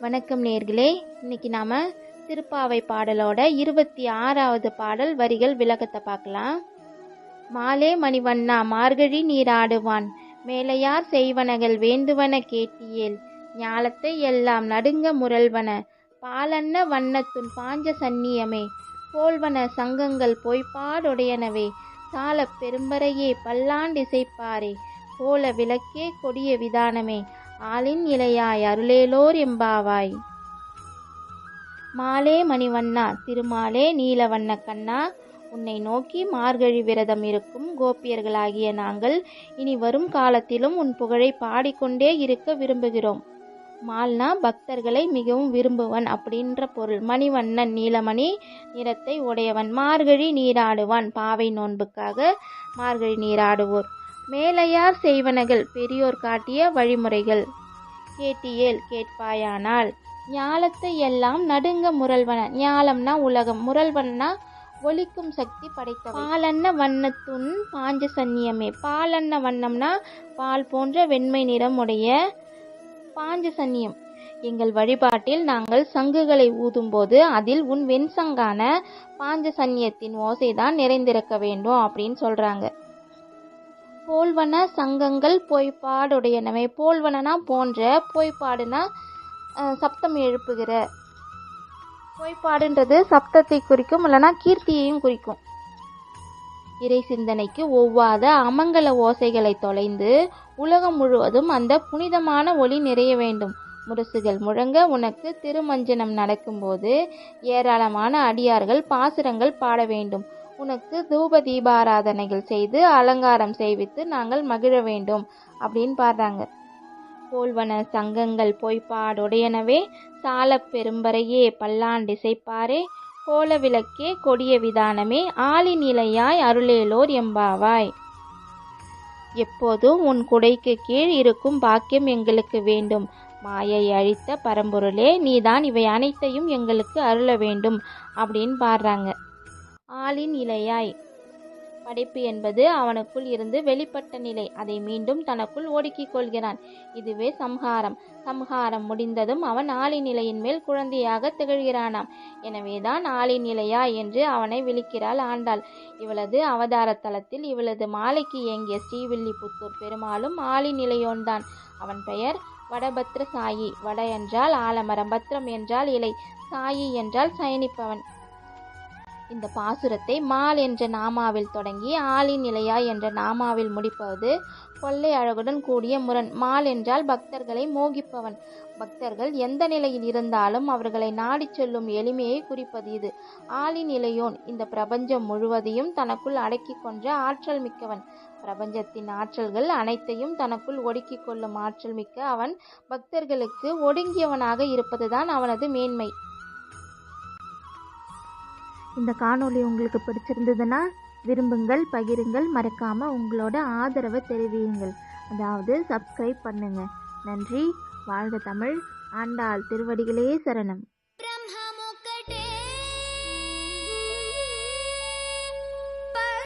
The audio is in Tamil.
வணக்கம் நேர்களே. இன்னைக்கு நாம திருப்பாவை பாடலோட இருபத்தி ஆறாவது பாடல் வரிகள் விளக்கத்தை பார்க்கலாம். மாலே மணிவண்ணா மார்கழி நீராடுவான் மேலையார் செய்வனகள் வேண்டுவன கேட்டியேல் ஞாலத்தை எல்லாம் நடுங்க முரல்வன பாலன்ன வண்ணத்துன் பாஞ்ச சன்னியமே போல்வன சங்கங்கள் பொய்ப்பாடுடையனவே பெரும்பறையே பெரும்பரையே பல்லாண்டிசைப்பாரே கோல விளக்கே கொடிய விதானமே ஆளின் இலையாய் அருளேலோர் எம்பாவாய். மாலே மணிவண்ணா திருமாலே நீலவண்ண கண்ணா உன்னை நோக்கி மார்கழி விரதம் இருக்கும் கோபியர்களாகிய நாங்கள் இனி வரும் காலத்திலும் உன் புகழை பாடிக்கொண்டே இருக்க விரும்புகிறோம். மால்னா பக்தர்களை மிகவும் விரும்புவன் அப்படின்ற பொருள். மணிவண்ணன் நீலமணி நிறத்தை உடையவன். மார்கழி நீராடுவான். பாவை நோன்புக்காக மார்கழி நீராடுவோர். மேலையார் செய்வனகள் பெரியோர் காட்டிய வழிமுறைகள். கேட்டியேல் கேட்பாயானால் ஞாலத்தை எல்லாம் நடுங்க முரல்வன ஞாலம்னா உலகம் முரல்வன்னா ஒலிக்கும் சக்தி படைத்த பாலன்ன வண்ணத்துன் பாஞ்ச சன்னியமே பாலன்ன வண்ணம்னா பால் போன்ற வெண்மை நிறம் உடைய பாஞ்ச சன்னியம் எங்கள் வழிபாட்டில் நாங்கள் சங்குகளை ஊதும்போது அதில் உன் வெண்சங்கான பாஞ்ச சன்னியத்தின் ஓசைதான் நிறைந்திருக்க வேண்டும் அப்படின்னு சொல்றாங்க. போல்வன சங்கங்கள் பொய்ப்பாடுடையனவை போல்வனனா போன்ற பொய்ப்பாடுனா சப்தம் எழுப்புகிற. பொய்ப்பாடுன்றது சப்தத்தை குறிக்கும் இல்லைனா கீர்த்தியையும் குறிக்கும். இறை சிந்தனைக்கு ஒவ்வாத அமங்கல ஓசைகளை தொலைந்து உலகம் முழுவதும் அந்த புனிதமான ஒளி நிறைய வேண்டும். முரசுகள் முழங்க உனக்கு திருமஞ்சனம் நடக்கும்போது ஏராளமான அடியார்கள் பாசுரங்கள் பாட வேண்டும். உனக்கு தூப தீபாராதனைகள் செய்து அலங்காரம் செய்வித்து நாங்கள் மகிழ வேண்டும் அப்படின்னு பாடுறாங்க. போல்வன சங்கங்கள் பொய்ப்பாடுடையனவே சாலப் பெரும்பரையே பல்லாண்டிசைப்பாரே கோல விளக்கே கொடிய விதானமே ஆளி நிலையாய் அருளேலோர் எம்பாவாய். எப்போதும் உன் குடைக்கு கீழ் இருக்கும் பாக்கியம் எங்களுக்கு வேண்டும். மாயை அழித்த பரம்பொருளே நீதான் இவை அனைத்தையும் எங்களுக்கு அருள வேண்டும் அப்படின்னு பாடுறாங்க. ஆளின் இலையாய் படைப்பு என்பது அவனுக்குள் இருந்து வெளிப்பட்ட நிலை அதை மீண்டும் தனக்குள் ஒடுக்கிக் கொள்கிறான். இதுவே சம்ஹாரம். சம்ஹாரம் முடிந்ததும் அவன் ஆளி நிலையின் மேல் குழந்தையாக திகழ்கிறானாம். எனவேதான் ஆளி நிலையா என்று அவனை விழிக்கிறாள் ஆண்டாள். இவளது அவதார இவளது மாலைக்கு இயங்கிய ஸ்ரீவில்லிபுத்தூர் பெருமாளும் ஆளி நிலையோன்தான். அவன் பெயர் வடபத்ர சாயி வட என்றால் ஆலமரம் பத்ரம் என்றால் இலை சாயி என்றால் சயனிப்பவன். இந்த பாசுரத்தை மால் என்ற நாமாவில் தொடங்கி ஆளின் நிலையா என்ற நாமாவில் முடிப்பது கொள்ளை அழகுடன் கூடிய முரண். மால் என்றால் பக்தர்களை மோகிப்பவன். பக்தர்கள் எந்த நிலையில் இருந்தாலும் அவர்களை நாடிச் செல்லும் எளிமையை குறிப்பது இது. ஆளின் நிலையோன் இந்த பிரபஞ்சம் முழுவதையும் தனக்குள் அடக்கி கொன்ற ஆற்றல் மிக்கவன். பிரபஞ்சத்தின் ஆற்றல்கள் அனைத்தையும் தனக்குள் ஒடுக்கிக் கொள்ளும் ஆற்றல் மிக்க அவன். பக்தர்களுக்கு ஒடுங்கியவனாக இருப்பதுதான் அவனது மேன்மை. இந்த காணொளி உங்களுக்கு பிடிச்சிருந்ததுன்னா விரும்புங்கள் பகிருங்கள் மறக்காமல் உங்களோட ஆதரவை தெரிவியுங்கள். அதாவது சப்ஸ்கிரைப் பண்ணுங்கள் நன்றி. வாழ்க தமிழ். ஆண்டாள் திருவடிகளே சரணம்.